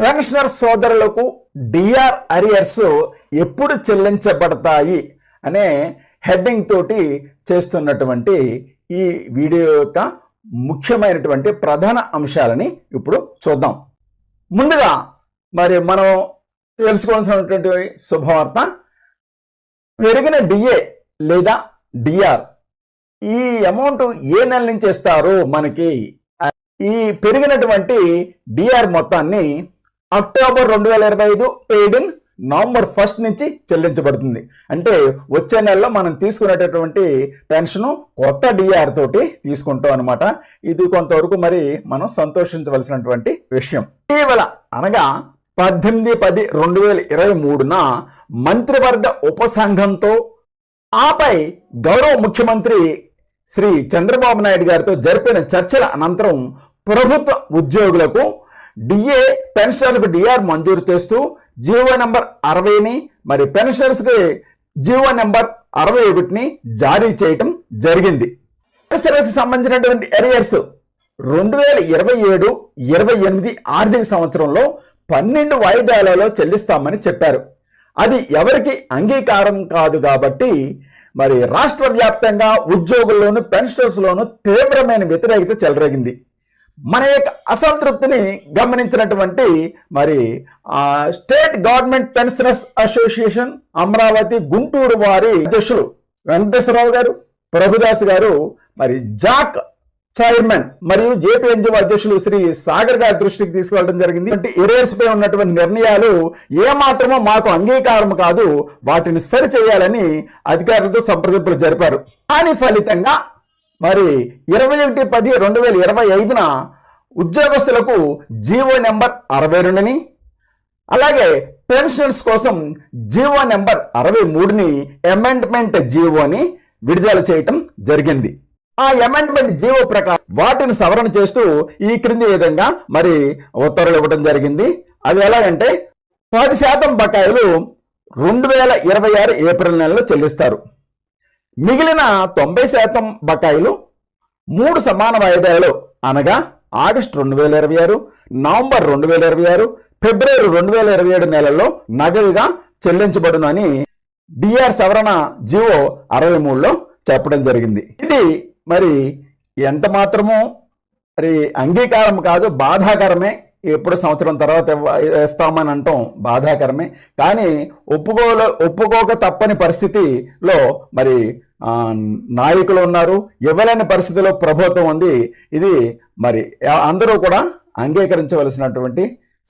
Pensioner సోదరులకు DR arrears ఎప్పుడు చెల్లించబడతాయి అనే హెడ్డింగ్ తోటి చేస్తున్నటువంటి ఈ వీడియో యొక్క ముఖ్యమైనటువంటి ప్రధాన అంశాలని ఇప్పుడు చూద్దాం. ముందుగా మరి మనం తెలుసుకోవాల్సినటువంటి శుభవార్త. పెరిగిన డిఏ లేదా డిఆర్ ఈ అమౌంట్ ఏ నెల నుంచి ఇస్తారు మనకి? ఈ పెరిగినటువంటి డిఆర్ మొత్తాన్ని అక్టోబర్ రెండు వేల ఇరవై ఐదు పెయిడ్ ఇన్ నవంబర్ ఫస్ట్ నుంచి చెల్లించబడుతుంది. అంటే వచ్చే నెలలో మనం తీసుకునేటటువంటి పెన్షన్ కొత్త డిఆర్ తోటి తీసుకుంటాం అనమాట ఇది కొంతవరకు మరి మనం సంతోషించవలసినటువంటి విషయం. ఇటీవల అనగా పద్దెనిమిది పది రెండు వేల ఇరవై మూడున మంత్రివర్గ ఉపసంఘంతో ఆపై గౌరవ ముఖ్యమంత్రి శ్రీ చంద్రబాబు నాయుడు గారితో జరిపిన చర్చల అనంతరం ప్రభుత్వ ఉద్యోగులకు డిఏ పెన్షనర్లకు డిఆర్ మంజూరు చేస్తూ జీవో నెంబర్ అరవైని మరి పెన్షనర్స్కి జీవో నెంబర్ అరవై ఒకటిని జారీ చేయటం జరిగింది. పెన్షనర్స్కి సంబంధించినటువంటి ఎరియర్స్ రెండు వేల ఇరవై ఏడు ఇరవై ఎనిమిది ఆర్థిక సంవత్సరంలో పన్నెండు వాయిదాలలో చెల్లిస్తామని చెప్పారు. అది ఎవరికి అంగీకారం కాదు కాబట్టి మరి రాష్ట్ర వ్యాప్తంగా ఉద్యోగుల్లోనూ పెన్షనర్స్లోనూ తీవ్రమైన వ్యతిరేకత చెలరేగింది. మన యొక్క అసంతృప్తిని గమనించినటువంటి మరి ఆ, state government pensioners association Amaravati Guntur వారి అధ్యక్షులు వెంకటేశ్వరరావు గారు ప్రభుదాస్ గారు మరి జాక్ చైర్మన్ మరియు జేపీఎన్జీ అధ్యక్షులు శ్రీ సాగర్ గారి దృష్టికి తీసుకెళ్ళడం జరిగింది. అంటే ఎరేర్స్ పై ఉన్నటువంటి నిర్ణయాలు ఏమాత్రమో మాకు అంగీకారం కాదు. వాటిని సరి చేయాలని అధికారులతో సంప్రదింపులు జరిపారు. దాని ఫలితంగా మరి ఇరవై ఒకటి పది రెండు వేల ఇరవై ఐదున ఉద్యోగస్తులకు జీవో నెంబర్ అరవై రెండుని అలాగే పెన్షనర్స్ కోసం జీవో నెంబర్ అరవై మూడుని అమెండ్మెంట్ జీవోని విడుదల చేయటం జరిగింది. ఆ అమెండ్మెంట్ జీవో ప్రకారం వాటిని సవరణ చేస్తూ ఈ క్రింది విధంగా మరి ఉత్తర్వులు ఇవ్వడం జరిగింది. అది ఎలాగంటే పది శాతం బకాయిలు రెండు వేల ఇరవై ఆరు ఏప్రిల్ నెలలో చెల్లిస్తారు. మిగిలిన తొంభై శాతం బకాయిలు మూడు సమాన వాయిదాలు అనగా ఆగస్టు రెండు వేల ఇరవై ఆరు నవంబర్ రెండు వేల ఇరవై ఆరు ఫిబ్రవరి రెండు వేల ఇరవై ఏడు నెలల్లో నగదుగా చెల్లించబడునని డిఆర్ సవరణ జీవో అరవై మూడులో చెప్పడం జరిగింది. ఇది మరి ఎంత మాత్రము మరి అంగీకారం కాదు బాధాకరమే. ఎప్పుడు సంవత్సరం తర్వాత వేస్తామని అంటాం బాధాకరమే. కానీ ఒప్పుకోలే ఒప్పుకోక తప్పని పరిస్థితిలో మరి నాయకులు ఉన్నారు. ఇవ్వలేని పరిస్థితిలో ప్రభుత్వం ఉంది. ఇది మరి అందరూ కూడా అంగీకరించవలసినటువంటి